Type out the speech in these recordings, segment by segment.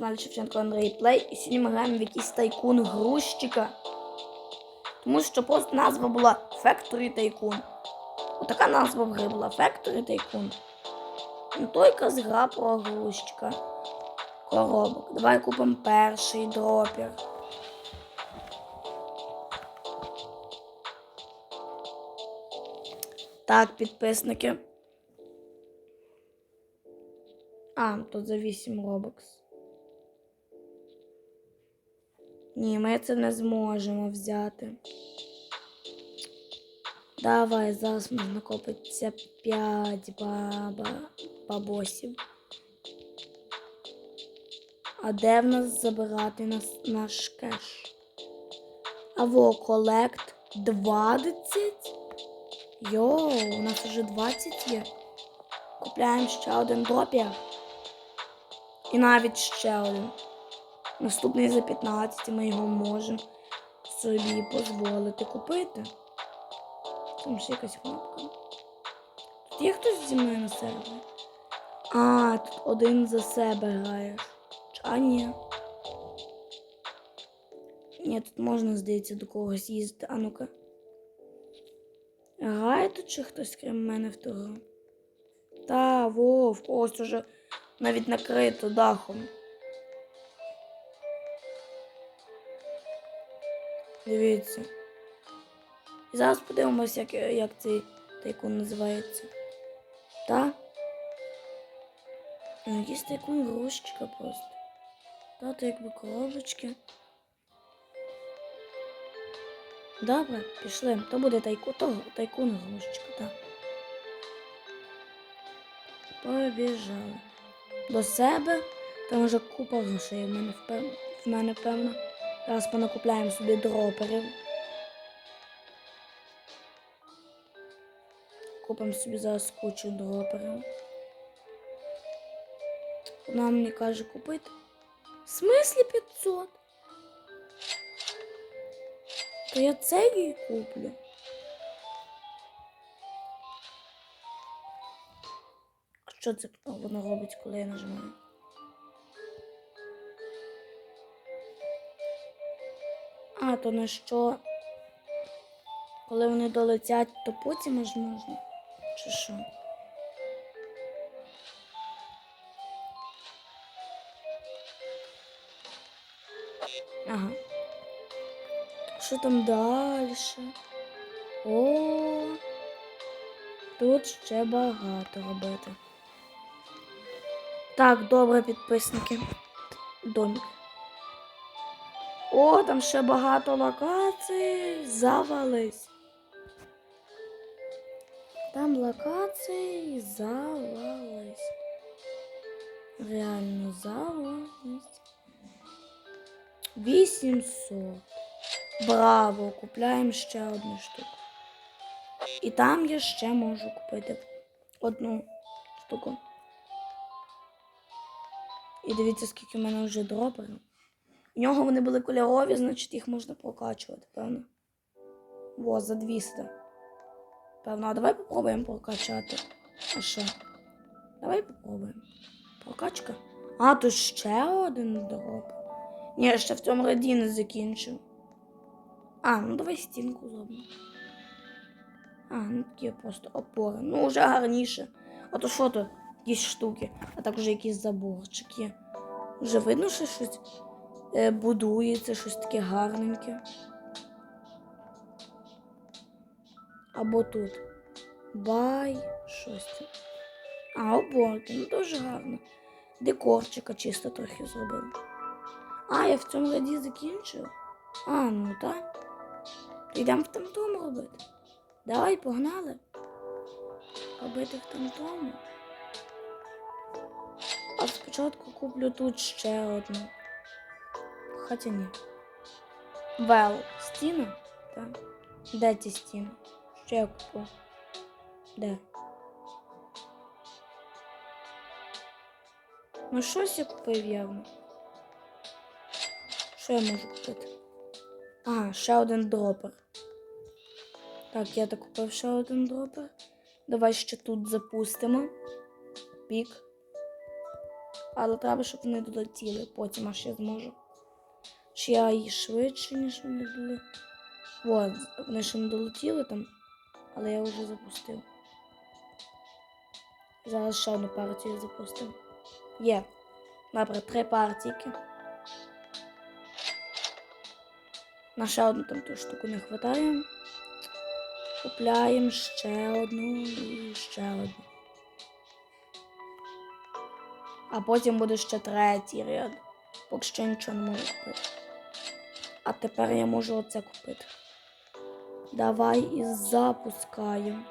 каналі Шевченко Андрій Плей. І сьогодні ми граємо в якийсь тайкун грузчика. Тому що просто назва була Factory Tycoon. Отака назва в гри була Factory Tycoon. Ну то якась гра про грузчика. Коробок. Давай купимо перший дропер. Так, підписники. А, тут за 8 робокс. Ні, ми це не зможемо взяти. Давай, зараз можна купитися 5 баба... бабосів. А де в нас забирати нас, наш кеш? Аво, колект 20? Йоу, у нас вже 20 є. Купляємо ще один дропер. І навіть ще один. Наступний за 15 ми його можемо собі дозволити купити. Там ще якась кнопка. Тут є хтось зі мною на сервері? А, тут один за себе граєш. А ні. Ні, тут можна, здається, до когось їздити. А ну-ка. Грає тут ще хтось крім мене в гру? Та, вов, ось уже навіть накрито дахом. Дивіться. І зараз подивимось, як, як цей тайкун називається. Та? Ну, тайкун грузчика просто. Та, то якби коробочки. Добре, пішли. То буде тайку, то тайкун грузчика, так. Побіжали. До себе. Там вже купа грошей в мене, в мене певно. Зараз понакупляємо собі дроперів. Купимо собі зараз кучу дроперів. Вона мені каже купити. В смислі 500? То я це їй куплю. Що це воно робить, коли я нажимаю? А, то на що? Коли вони долетять, то потім аж можна. Чи що? Ага. Що там далі? О, тут ще багато робити. Так, добре, підписники. Домик. О, там ще багато локацій. Завались. Там локації завались. Реально завались. 800. Браво! Купляємо ще одну штуку. І там я ще можу купити одну штуку. І дивіться, скільки в мене вже дроперів. У нього вони були кольорові, значить їх можна прокачувати, певно. Во, за 200. Певно, а давай попробуємо прокачати. А що? Давай попробуємо. Прокачка. А, тут ще один дроп. Ні, я ще в цьому раді не закінчив. А, ну давай стінку зробимо. А, ну такі просто опори. Ну, вже гарніше. А то що то? Якісь штуки, а також якісь заборчики. Вже видно, що щось будується, щось таке гарненьке. Або тут. Бай, щось. тут. А, оборки, ну дуже гарно. Декорчика чисто трохи зробив. А, я в цьому раді закінчив. А, ну так. Йдемо в тамтому робити. Давай, погнали. Робити в тамтому. А спочатку куплю тут ще одну. Хоча ні. Вел. Стіна? Так. Де ці стіни? Що я куплю? Де? Ну щось я купив явно. Що я можу купити? А, ще дропер. Так, я так купив ще дропер. Давай ще тут запустимо. Пік. але треба, щоб вони долетіли. Потім аж я зможу. Чи я її швидше, ніж вони були. От, вони ще не долетіли там, але я вже запустив. Зараз ще одну партію запустив. Є. Добре, три партійки. На ще одну там ту штуку не вистачає. Купляємо ще одну і ще одну. А потім буде ще третій ряд. Поки що нічого не можу купити. А тепер я можу оце купити. Давай і запускаємо.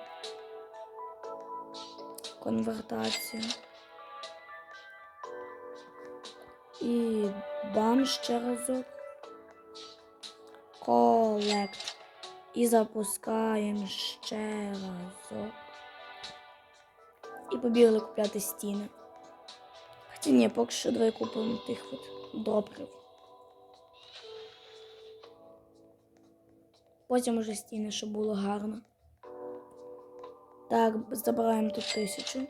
Конвертацію. І бам ще разок. Колект. І запускаємо ще разок. І побігли купляти стіни. Хоча ні, поки що давай купимо тих от дроперів. Потім уже стіни, щоб було гарно. Так, забираємо тут тисячу.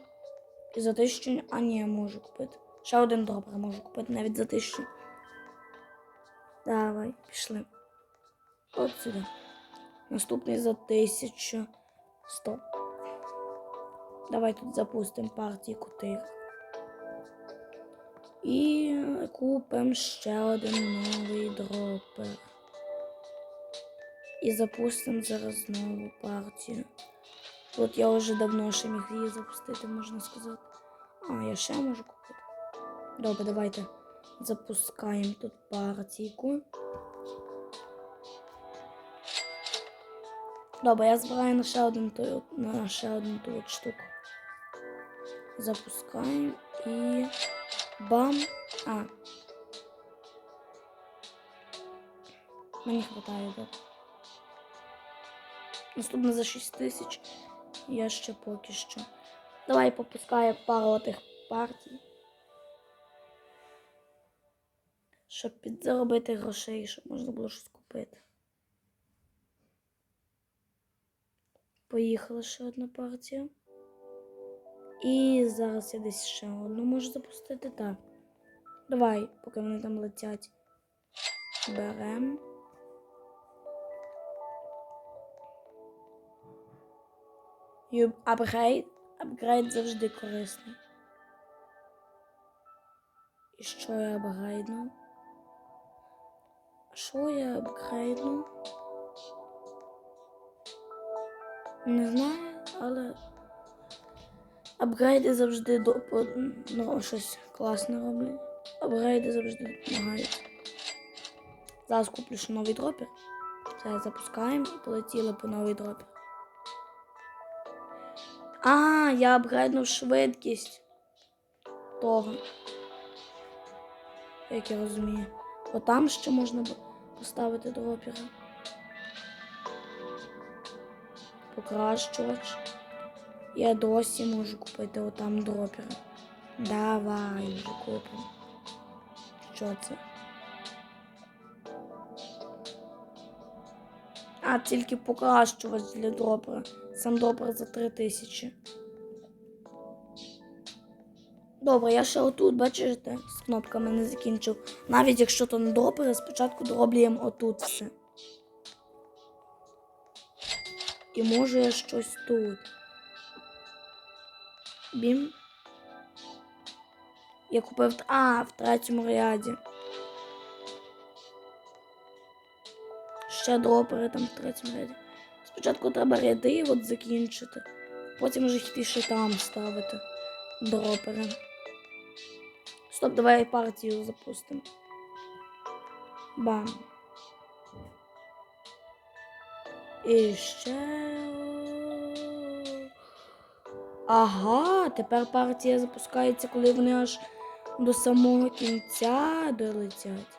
І за тисячу. А ні, я можу купити. Ще один дропер можу купити навіть за тисячу. Давай, пішли. От сюди. Наступний за тисячу. Стоп. Давай тут запустимо партії кутир. І купимо ще один новий дропер. І запустимо зараз нову партію. Тут я вже давно ще міг її запустити, можна сказати. А, я ще можу купити. Добре, давайте запускаємо тут партійку. Добре, я збираю на ще один ту- на ще одну ту от штуку. Запускаємо і бам. А. Мені хватає, так. Наступне за 6 тисяч. Я ще поки що. Давай попускаю пару тих партій. Щоб підзаробити грошей, щоб можна було щось купити. Поїхала ще одна партія. І зараз я десь ще одну можу запустити. Так. Давай, поки вони там летять. Беремо. І апгрейд. Апгрейд завжди корисний. І що я апгрейдну? Що я апгрейдну? Не знаю, але апгрейди завжди до ну, щось класне роблять. Апгрейди завжди допомагають. Зараз куплю ще новий дропер. Зараз запускаємо і полетіли по новий дропер. А, я апгрейднув швидкість того. Як я розумію. Бо там ще можна поставити дропера. Покращувач. Я досі можу купити отам дропера. Давай купимо. Що це? А, тільки покращувач для дропера. Сам дропер за 3000. Добре, я ще отут, бачите, з кнопками не закінчив. Навіть якщо то не дропери, спочатку дороблюємо отут все. І може я щось тут. Бім. Я купив. А, в третьому ряді. Ще дропери там в третьому ряді. Спочатку треба ряди от закінчити. Потім вже йти ще там ставити дропери. Стоп, давай партію запустимо. Бам. І ще. Ага, тепер партія запускається, коли вони аж до самого кінця долетять.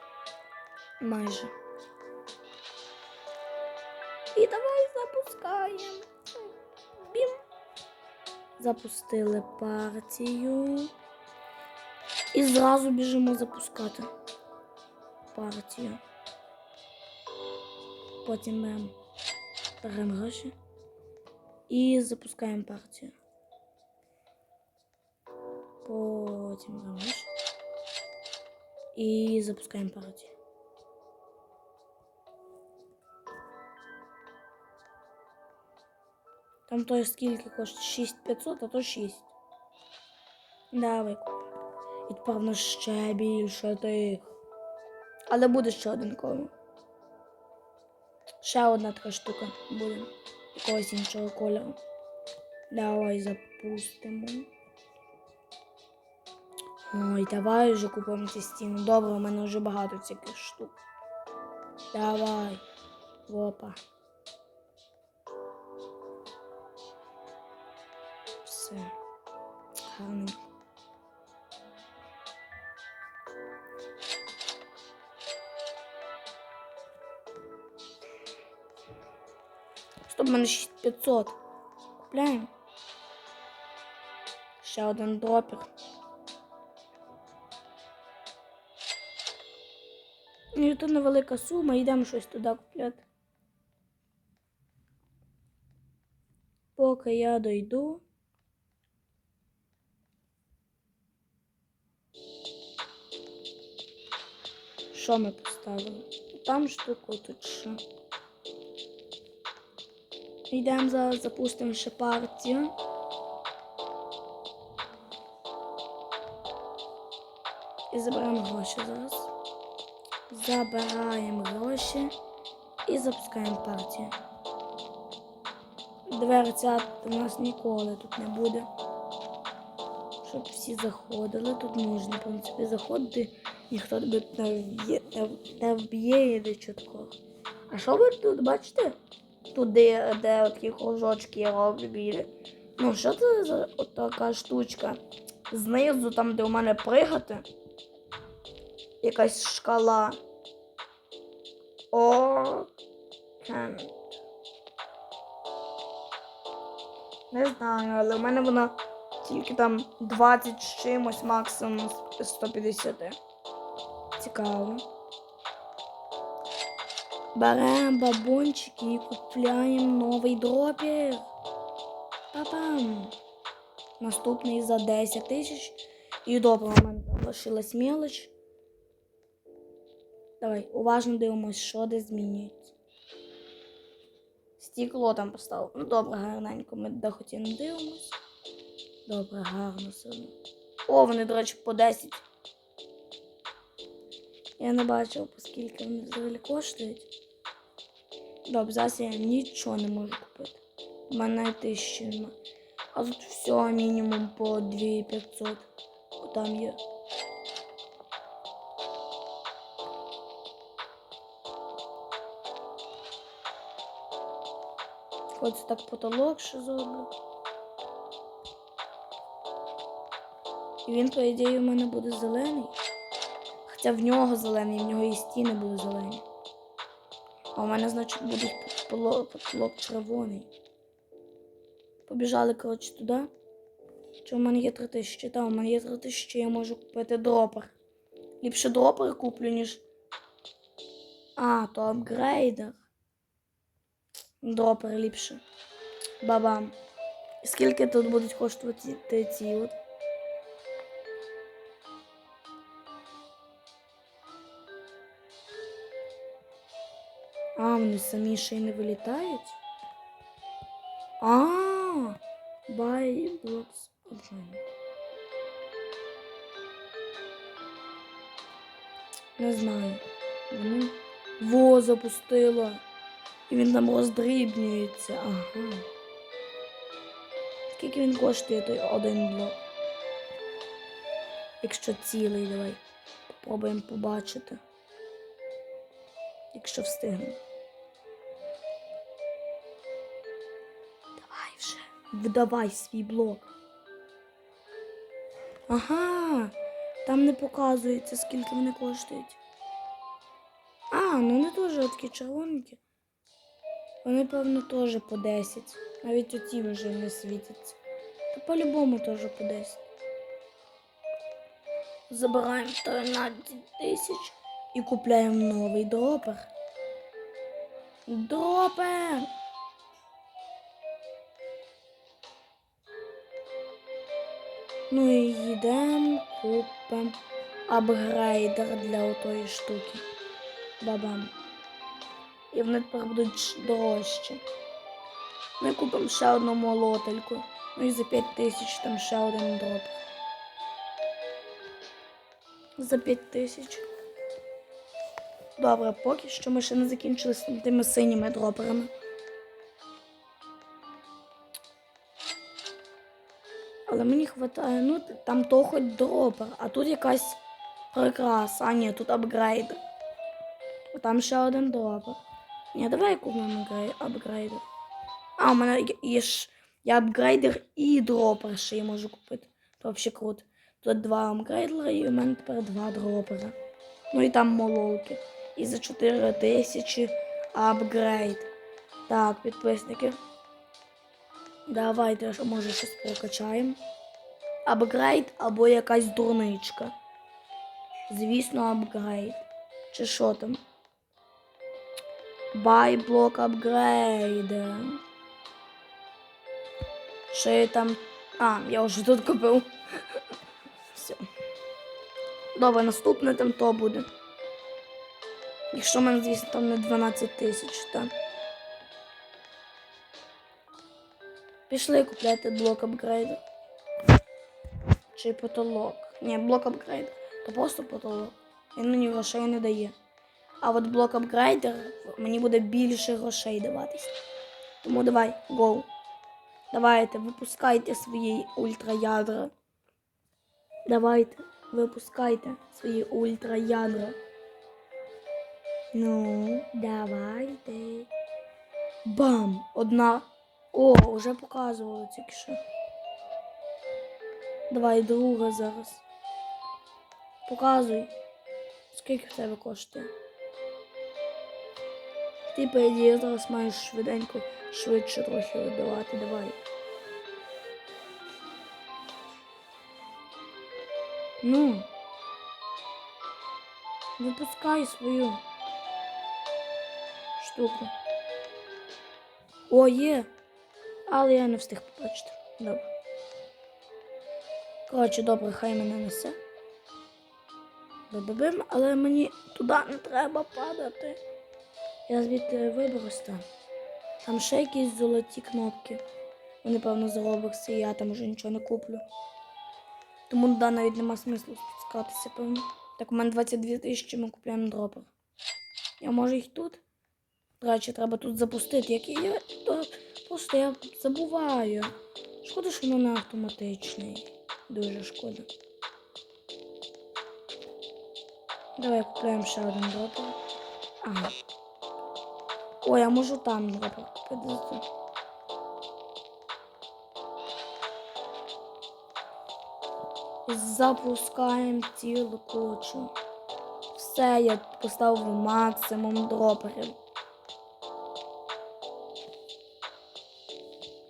Майже. Запустили партію. І зразу біжимо запускати партію. Потім беремо, беремо гроші і запускаємо партію. Потім беремо гроші. І запускаємо партію. Там то скільки коштує? 6500, а то 6. Давай. І в ще більше тих. Але буде ще один коло. Ще одна така штука буде. Якогось іншого кольору. Давай запустимо. Ой, давай вже купимо ці стіни. Добре, у мене вже багато всяких штук. Давай. Опа. Все. Гарненько. Стоп, в мене 6500. Купляємо. Ще один дропер. Ну, і то невелика сума, йдемо щось туди купляти. Поки я дойду. Що ми поставили? Там штуку тут що. Йдемо зараз, запустимо ще партію. І заберемо гроші зараз. Забираємо гроші і запускаємо партію. Дверцят у нас ніколи тут не буде. Щоб всі заходили. Тут можна, в принципі, заходити. Ніхто не вб'є, не, не і нічого. А що ви тут бачите? Тут де, такі кружочки роблять. Ну, що це за така штучка? Знизу, там, де у мене пригати. Якась шкала. О. Не знаю, але в мене вона тільки там 20 з чимось, максимум 150. Цікаво. Беремо бабончики і купляємо новий дропер. Па-пам. Наступний за 10 тисяч. І добре, у мене там лишилась мелоч. Давай, уважно дивимось, що де змінюється. Стікло там поставив. Ну добре, гарненько. Ми хотіли не дивимось. Добре, гарно одно. О, вони, до речі, по 10. Я не бачив, оскільки вони взагалі коштують. Добре, зараз я нічого не можу купити. У мене тисячі нема. А тут все мінімум по 2500. О, Там є. Ось так потолок ще зроблю. І він, по ідеї, у мене буде зелений. Хоча в нього зелений, в нього і стіни були зелені. А у мене, значить, буде потолок, червоний. Побіжали, коротше, туди. Чи у мене є 3000? Та, у мене є 3000, я можу купити дропер. Ліпше дропер куплю, ніж. А, то апгрейдер. Дропер ліпше. Бабам. Скільки тут будуть коштувати ці от? Вони самі ще й не вилітають? А, buy blocks option. Не знаю. Вони во запустила. І він там роздрібнюється. Ага. Скільки він коштує той один блок? Якщо цілий, давай. Попробуємо побачити. Якщо встигнемо. Вже. Видавай свій блок. Ага. Там не показується, скільки вони коштують. А, ну вони теж такі червоненькі. Вони, певно, теж по 10. Навіть оці вже не світяться. Та по-любому теж по 10. Забираємо 13 тисяч і купляємо новий дропер. Дропер! Ну і йдемо, купимо. апгрейдер для отої штуки. Бабам. І вони тепер будуть дорожчі. Ми купимо ще одну молотельку. Ну і за 5 тисяч там ще один дроп. За 5 тисяч. Добре, поки що ми ще не закінчили з тими синіми дроперами. Хватає, ну там то хоч дропер, а тут якась прикраса. А ні, тут апгрейдер. А там ще один дропер. Ні, давай купимо апгрейдер. А, у мене є- ж я апгрейдер і дропер ще я можу купити. То взагалі круто. Тут два апгрейдера і у мене тепер два дропера. Ну і там молоки. І за 4 тисячі апгрейд. Так, підписники. Давайте, може щось прокачаємо. Апгрейд або якась дурничка. Звісно, апгрейд. Чи що там? Бай блок апгрейда. Ще там. А, я вже тут купив. Все. Добре, наступне там то буде. Якщо мене, звісно, там не 12 тисяч, так. Пішли купляти блок апгрейду. Чи потолок. Ні, блок апгрейд. То просто потолок. Він мені грошей не дає. А от блок апгрейдер мені буде більше грошей даватись. Тому давай, гоу. Давайте, випускайте свої ультраядра. Давайте, випускайте свої ультраядра. Ну, давайте. Бам! Одна. О, вже показували тільки що. Давай друга зараз. Показуй. Скільки в тебе коштує? Ти, по ідеї, зараз маєш швиденько, швидше трохи видавати. Давай. Ну. Випускай свою штуку. О, є. Але я не встиг побачити. Добре. Коротше, добре, хай мене несе. Бим, але мені туди не треба падати. Я звідти виберусь там. Там ще якісь золоті кнопки. Вони, певно, за Робокси, і я там вже нічого не куплю. Тому туди навіть нема смислу спускатися, певно. Так, у мене 22 тисячі ми купуємо дропер. Я може їх тут? До речі, треба тут запустити. Як я то просто я забуваю. Шкода, що воно не автоматичний. Дуже шкода. Давай купуємо ще один дропер. Ага. Ой, я можу там дропер купити. Запускаємо цілу кучу. Все, я поставив максимум дроперів.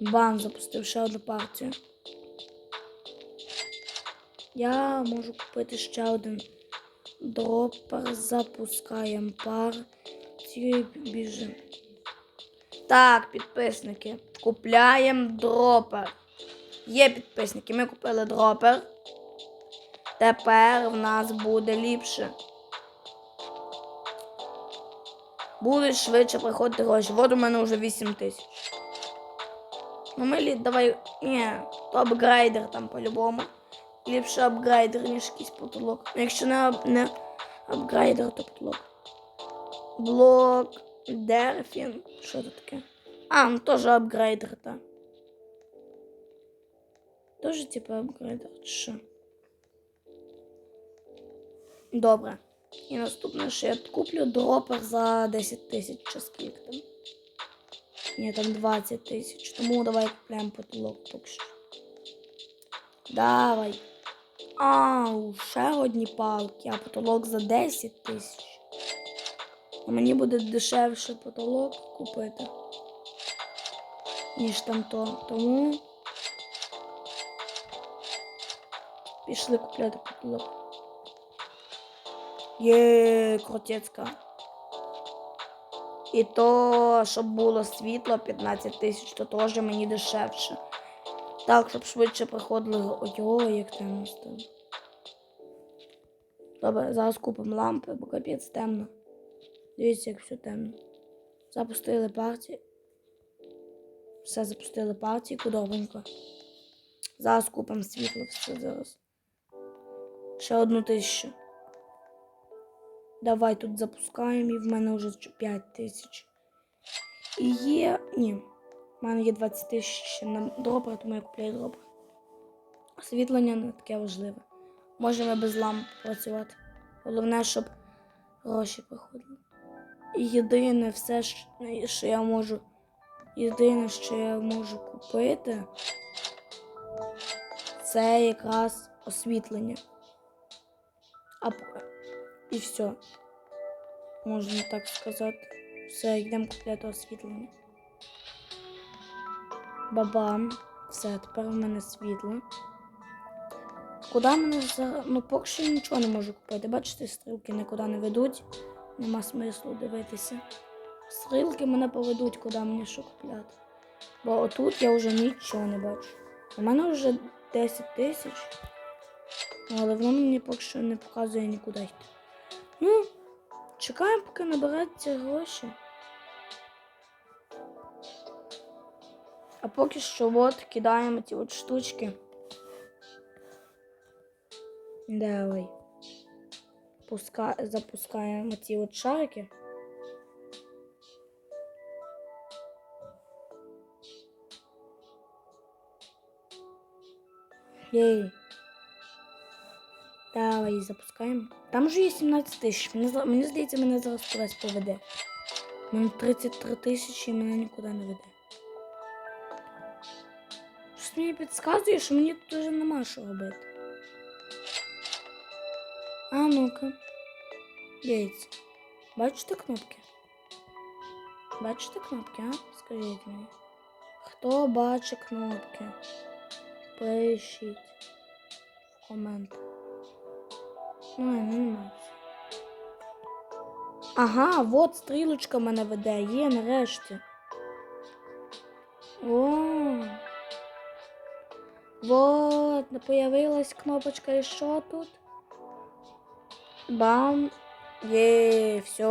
Бам, запустив ще одну партію. Я можу купити ще один дропер. Запускаємо партію і біжимо. Так, підписники. Купляємо дропер. Є підписники, ми купили дропер. Тепер в нас буде ліпше. Будуть швидше приходити гроші. От у мене вже 8 тисяч. Ну ми лі- давай. Ні, то апгрейдер там по-любому. Ліпше апгрейдер, ніж якийсь потолок. Ну, Якщо не, ап- не апгрейдер, то потолок. Блок Дерфін. Що це таке? А, ну теж апгрейдер, так. Тоже типу апгрейдер, чи що? Добре. І наступне, що я куплю дропер за 10 тисяч чи скільки там. Ні, там 20 тисяч. Тому давай купляємо потолок поки що. Давай. Ау, ще одні палки, а потолок за 10 тисяч. А мені буде дешевше потолок купити, ніж там то. Тому пішли купляти потолок. Є крутецька. І то, щоб було світло 15 тисяч, то теж мені дешевше. Так, щоб швидше приходили. Ой, як темно стало. Добре, зараз купимо лампи, бо капець темно. Дивіться, як все темно. Запустили партію. Все запустили партію, кудовенько. Зараз купимо світло, все зараз. Ще одну тисячу. Давай тут запускаємо, і в мене вже 5 тисяч. І є. Ні. В мене є 20 тисяч на дропер, тому я купляю дропер. Освітлення не таке важливе. Можемо без ламп працювати. Головне, щоб гроші приходили. І єдине все, що я можу. Єдине, що я можу купити, це якраз освітлення. А і все. Можна так сказати. Все, йдемо купляти освітлення. Бабам. Все, тепер у мене світло. Куди мене за. Ну, поки що нічого не можу купити. Бачите, стрілки нікуди не ведуть. Нема смислу дивитися. Стрілки мене поведуть, куди мені що купляти. Бо отут я вже нічого не бачу. У мене вже 10 тисяч. Але воно мені поки що не показує нікуди йти. Ну, чекаємо, поки набереться гроші. А поки що от кидаємо ті от штучки. Давай. Пуска... Запускаємо ті от шарики. Єй. Давай запускаємо. Там вже є 17 тисяч. Мені, мені здається, мене зараз кудись поведе. У мене 33 тисячі і мене нікуди не веде. Мені підказує, що мені тут вже нема що робити. А ну-ка. Дивіться. Бачите кнопки? Бачите кнопки, а? Скажіть мені. Хто бачить кнопки? Пишіть в коментах. Ну, не немає. Ага, от стрілочка мене веде, є нарешті. Вот, появилась кнопочка і що тут? Бам. Є, все,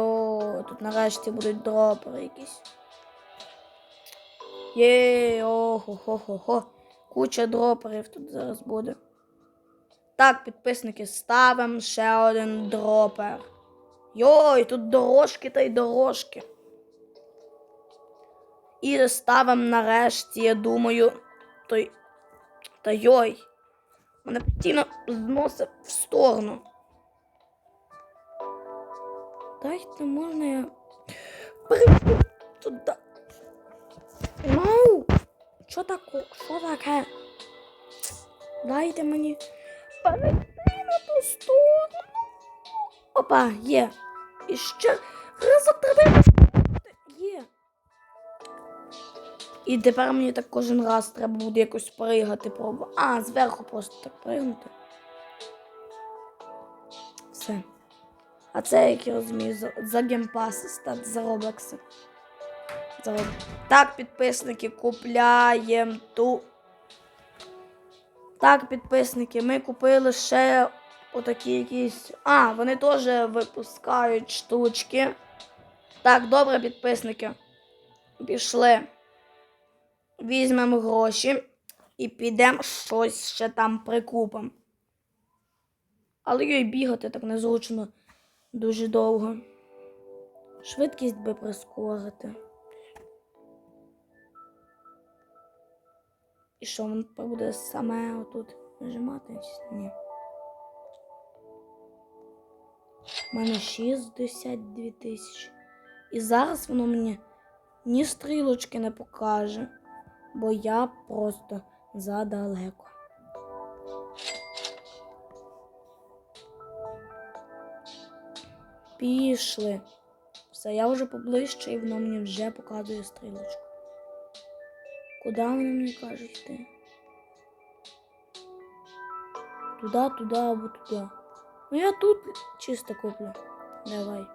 тут нарешті будуть дропери якісь. Є, охо-хо-хо-хо. Куча дроперів тут зараз буде. Так, підписники, ставимо ще один дропер. Йой, тут дорожки та й дорожки. І ставимо нарешті, я думаю, той. Та йой. Мене постійно зносить в сторону. Дайте можна я. Перейду туди. Ну, що таке? Що таке? Дайте мені перейти на ту сторону. Опа, є. І ще разок треба. Є. І тепер мені так кожен раз треба буде якось пригати, пробувати. А, зверху просто так пригнути. Все. А це, як я розумію, за, за геймпаси стати за Роблокси. За. Так, підписники, купляємо ту. Так, підписники, ми купили ще отакі якісь. А, вони теж випускають штучки. Так, добре, підписники. Пішли. Візьмемо гроші і підемо щось ще там прикупимо. Але їй бігати так незручно дуже довго. Швидкість би прискорити. І що він буде саме отут нажимати? Ні. У мене 62 тисячі. І зараз воно мені ні стрілочки не покаже, бо я просто задалеко. Пішли. Все, я вже поближче і воно мені вже показує стрілочку. Куди воно мені каже йти? Туди, туди або туди. Ну я тут чисто куплю. Давай.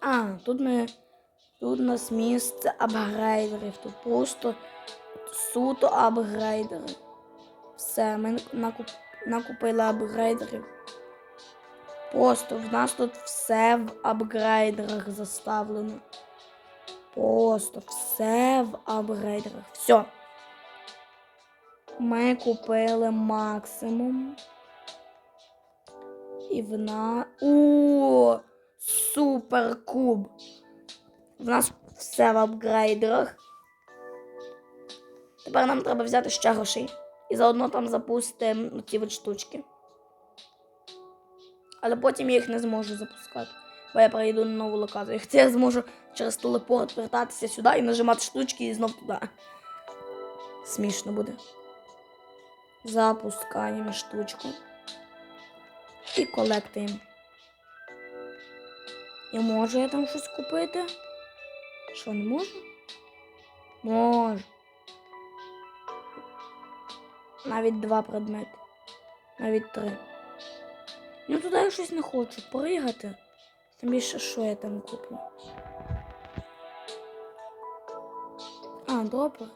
А, тут ми. Тут у нас місце апгрейдерів. Тут просто суто апгрейдери. Все, ми накуп... накупили апгрейдерів. Просто в нас тут все в апгрейдерах заставлено. Просто все в апгрейдерах. Все. Ми купили максимум. І в нас. О! Супер куб! В нас все в апгрейдерах. Тепер нам треба взяти ще грошей. І заодно там запустимо от штучки. Але потім я їх не зможу запускати. Бо я перейду на нову локацію. Хоча я зможу через телепорт вертатися сюди і нажимати штучки і знов туди. Смішно буде. Запускаємо штучку. І колектуємо. І можу я там щось купити? Що, не можу? Можу. Навіть два предмети. Навіть три. Ну туди я щось не хочу пригати. Тим більше, що я там куплю. А, дропер.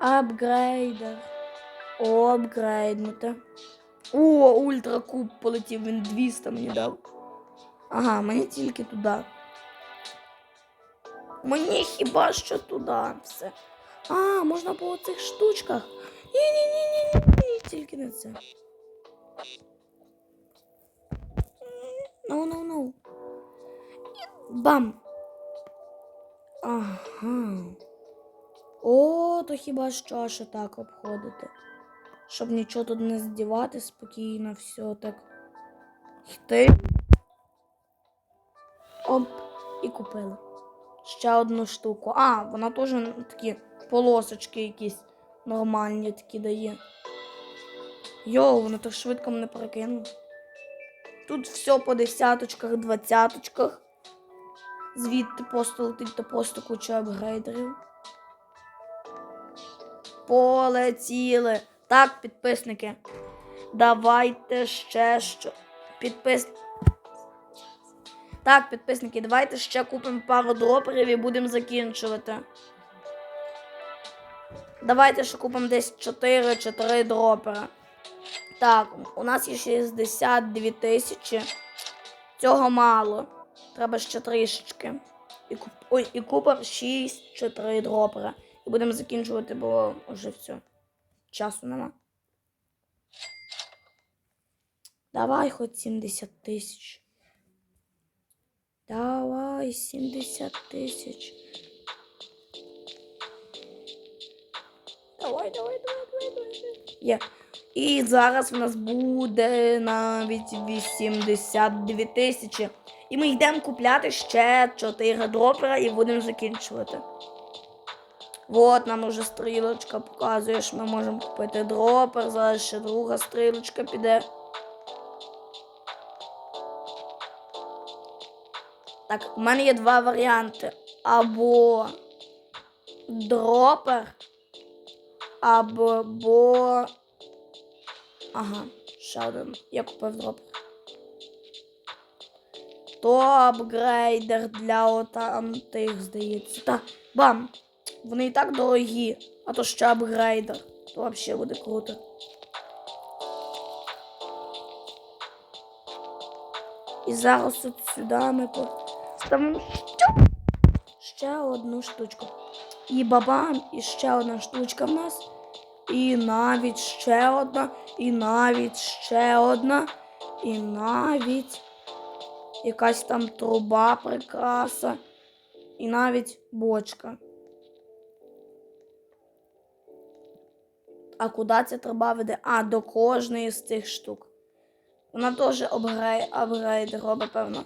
Апгрейдер. О, апгрейднути. О, ультракуб полетів, він 200 мені дав. Ага, мені тільки туди. Мені хіба що туди все. А, можна по цих штучках. Ні-ні-ні-ні-ні, тільки не це. Ну, ну, ну. Бам. Ага. О, то хіба що аж так обходити. Щоб нічого тут не здівати, спокійно, все так. Йти. Оп, і купили. Ще одну штуку. А, вона теж такі полосочки якісь нормальні такі дає. Йоу, воно так швидко мене перекинуло. Тут все по десяточках, двадцяточках. Звідти просто летить то просто куча апгрейдерів. Полетіли. Так, підписники. Давайте ще що. Підпис... Так, підписники, давайте ще купимо пару дроперів і будемо закінчувати. Давайте ще купимо десь 4 чи 3 дропера. Так, у нас є 62 тисячі. Цього мало. Треба ще трішечки. І, куп... Ой, і купимо 6 чи 3 дропера. І будемо закінчувати, бо вже все. Часу нема. Давай хоч 70 тисяч. Давай 70 тисяч. Давай, давай, давай, давай, давай. Є. І зараз в нас буде навіть 82 тисячі. І ми йдемо купляти ще 4 дропера і будемо закінчувати. От нам уже стрілочка показує, що ми можемо купити дропер, зараз ще друга стрілочка піде. Так, у мене є два варіанти. Або дропер, або. Ага, ще один. Я купив дропер. То апгрейдер для отам тих, здається. Та, бам! Вони і так дорогі, а то ще апгрейдер. То взагалі буде круто. І зараз от сюди ми поставимо ще одну штучку. І бабам, і ще одна штучка в нас. І навіть ще одна, і навіть ще одна, і навіть якась там труба прикраса, і навіть бочка. А куди ця труба веде? А, до кожної з цих штук. Вона теж апгрейд робить, певно.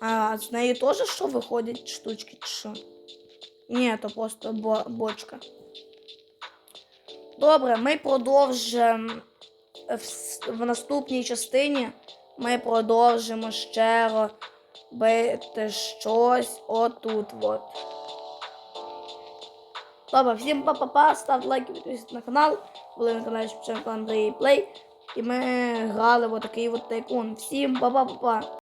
А з неї теж що виходять штучки чи що? Ні, то просто бо... бочка. Добре, ми продовжимо в, наступній частині. Ми продовжимо ще робити щось отут. от. Добре, всім па-па-па, ставте лайки, підписуйтесь на канал. Були на каналі Шевченко Андрій Плей. І ми грали в отакий от тайкун. Всім па-па-па-па.